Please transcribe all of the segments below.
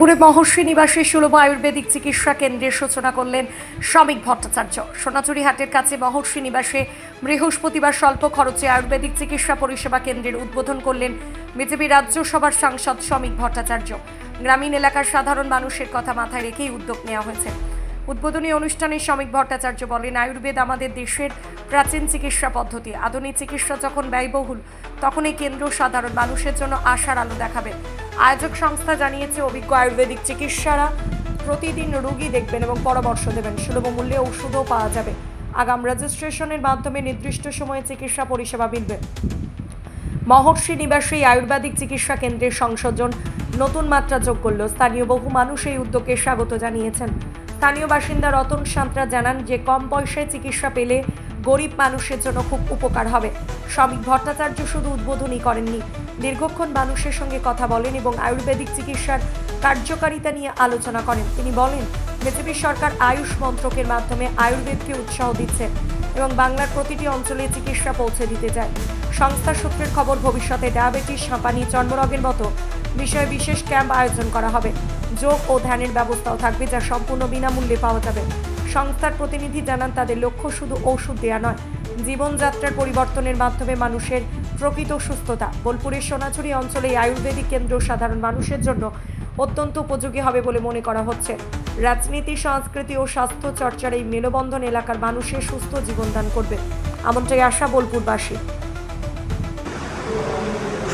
পুরে মহর্ষি নিবাসে সুলভ আয়ুর্বেদিক চিকিৎসা কেন্দ্রের সূচনা করলেন শ্রমিক ভট্টাচার্য। সোনাচুরি হাটের কাছে মহর্ষি নিবাসে বৃহস্পতিবার স্বল্প খরচে আয়ুর্বেদিক চিকিৎসা পরিষেবা কেন্দ্রের উদ্বোধন করলেন বিজেপি রাজ্যসভার সাংসদ শ্রমিক ভট্টাচার্য। গ্রামীণ এলাকার সাধারণ মানুষের কথা মাথায় রেখেই উদ্যোগ নেওয়া হয়েছে। উদ্বোধনী অনুষ্ঠানে শ্রমিক ভট্টাচার্য বলেন, আয়ুর্বেদ আমাদের দেশের প্রাচীন চিকিৎসা পদ্ধতি। আধুনিক চিকিৎসা যখন ব্যয়বহুল তখন এই কেন্দ্র সাধারণ মানুষের জন্য আশার আলো দেখাবে। আয়োজক সংস্থা জানিয়েছে, অভিজ্ঞ আয়ুর্বেদিক চিকিৎসারা প্রতিদিন রোগী দেখবেন এবং পরামর্শ দেবেন। সুলভ মূল্যে ওষুধও পাওয়া যাবে। আগাম রেজিস্ট্রেশনের মাধ্যমে নির্দিষ্ট সময়ে চিকিৎসা পরিষেবা মিলবে। মহর্ষি নিবাসী আয়ুর্বেদিক চিকিৎসা কেন্দ্রের সংশোধন নতুন মাত্রা যোগ করল। স্থানীয় বহু মানুষ এই উদ্যোগে স্বাগত জানিয়েছেন। স্থানীয় বাসিন্দা রতন সাঁতরা জানান যে, কম পয়সায় চিকিৎসা পেলে গরিব মানুষের জন্য খুব উপকার হবে। শ্রমিক ভট্টাচার্য শুধু উদ্বোধনই করেননি। দীর্ঘক্ষণ মানুষের সঙ্গে কথা বলেন এবং আয়ুর্বেদিক চিকিৎসার কার্যকারিতা নিয়ে আলোচনা করেন। তিনি বলেন বিজেপি সরকার আয়ুষ মন্ত্রকের মাধ্যমে আয়ুর্বেদকে উৎসাহ দিচ্ছে এবং বাংলার প্রতিটি অঞ্চলে চিকিৎসা পৌঁছে দিতে চায়। সংস্থার সূত্রের খবর, ভবিষ্যতে ডায়াবেটিস, হাঁপানি, চর্মরোগের মতো বিষয়ে বিশেষ ক্যাম্প আয়োজন করা হবে। যোগ ও ধ্যানের ব্যবস্থাও থাকবে যা সম্পূর্ণ বিনামূল্যে পাওয়া যাবে। সংস্থার প্রতিনিধি জানান, তাদের লক্ষ্য শুধু ওষুধ দেয়া নয়, জীবনযাত্রার পরিবর্তনের মাধ্যমে মানুষের প্রকৃত সুস্থতা। বোলপুরের সোনাঝুরি অঞ্চলে আয়ুর্বেদিক কেন্দ্র সাধারণ মানুষের জন্য অত্যন্ত উপযোগী হবে বলে মনে করা হচ্ছে। রাজনীতি, সংস্কৃতি ও স্বাস্থ্য চর্চার এই মেলবন্ধন এলাকার মানুষের সুস্থ জীবনদান করবে, এমনটাই আশা বোলপুরবাসী।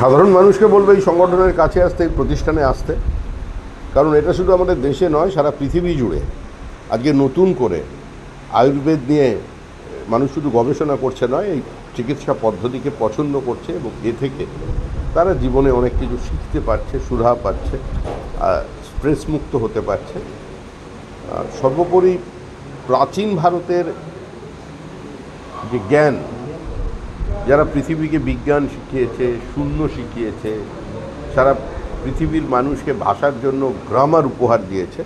সাধারণ মানুষকে বলবে এই সংগঠনের কাছে আসতে, এই প্রতিষ্ঠানে আসতে। কারণ এটা শুধু আমাদের দেশে নয়, সারা পৃথিবী জুড়ে। আজকে নতুন করে আয়ুর্বেদ নিয়ে মানুষ শুধু গবেষণা করছে নয়, এই চিকিৎসা পদ্ধতিকে পছন্দ করছে এবং এ থেকে তারা জীবনে অনেক কিছু শিখতে পারছে সুধা পাচ্ছে স্ট্রেস মুক্ত হতে পারছে। সর্বোপরি প্রাচীন ভারতের যে জ্ঞান, যারা পৃথিবীকে বিজ্ঞান শিখিয়েছে, শূন্য শিখিয়েছে, সারা পৃথিবীর মানুষকে ভাষার জন্য গ্রামার উপহার দিয়েছে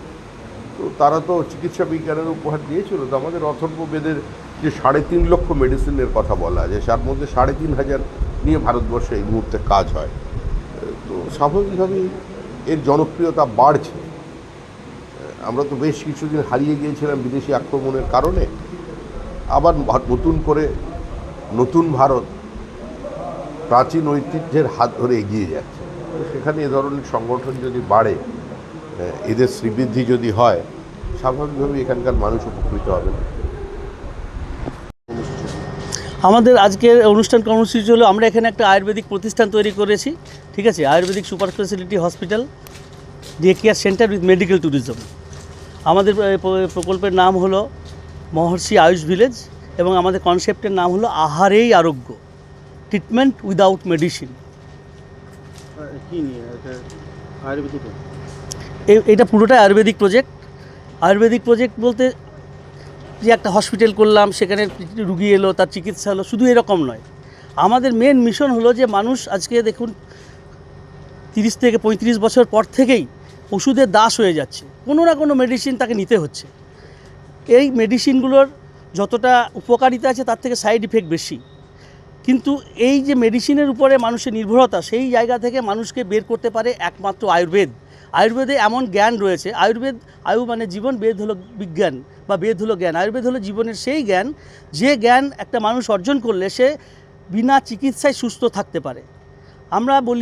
তো তারা তো চিকিৎসা বিজ্ঞানের উপহার দিয়েছিল, তো আমাদের অথর্ব বেদের যে সাড়ে তিন লক্ষ মেডিসিনের কথা বলা যে তার মধ্যে সাড়ে তিন হাজার নিয়ে ভারতবর্ষে এই মুহূর্তে কাজ হয়। তো স্বাভাবিকভাবেই এর জনপ্রিয়তা বাড়ছে। আমরা তো বেশ কিছুদিন হারিয়ে গিয়েছিলাম বিদেশি আক্রমণের কারণে, আবার নতুন করে নতুন ভারত প্রাচীন ঐতিহ্যের হাত ধরে এগিয়ে যাচ্ছে। সেখানে এ ধরনের সংগঠন যদি বাড়ে এদের শ্রীবৃদ্ধি যদি হয় স্বাভাবিকভাবে এখানকার মানুষ উপকৃত হবে। আমাদের আজকের অনুষ্ঠান কর্মসূচি হলো আমরা এখানে একটা আয়ুর্বেদিক প্রতিষ্ঠান তৈরি করেছি ঠিক আছে? Ayurvedic super speciality hospital day care centre with medical tourism আমাদের প্রকল্পের নাম হলো মহর্ষি আয়ুষ ভিলেজ এবং আমাদের কনসেপ্টের নাম হলো আহারেই আরোগ্য ট্রিটমেন্ট উইদাউট মেডিসিন এটা পুরোটাই আয়ুর্বেদিক প্রজেক্ট আয়ুর্বেদিক প্রজেক্ট বলতে যে একটা হসপিটাল করলাম, সেখানে রুগী এলো, তার চিকিৎসা হলো, শুধু এরকম নয়। আমাদের মেন মিশন হলো যে মানুষ আজকে দেখুন, তিরিশ থেকে পঁয়ত্রিশ বছর পর থেকেই ওষুধের দাস হয়ে যাচ্ছে। কোনো না কোনো মেডিসিন তাকে নিতে হচ্ছে। এই মেডিসিনগুলোর যতটা উপকারিতা আছে, তার থেকে সাইড ইফেক্ট বেশি। কিন্তু এই যে মেডিসিনের উপরে মানুষের নির্ভরতা, সেই জায়গা থেকে মানুষকে বের করতে পারে একমাত্র আয়ুর্বেদ। আয়ুর্বেদে এমন জ্ঞান রয়েছে, আয়ুর্বেদ, আয়ু মানে জীবন বেদ হলো বিজ্ঞান বা বেদ হলো জ্ঞান। আয়ুর্বেদ হলো জীবনের সেই জ্ঞান, যে জ্ঞান একটা মানুষ অর্জন করলে সে বিনা চিকিৎসায় সুস্থ থাকতে পারে। আমরা বলি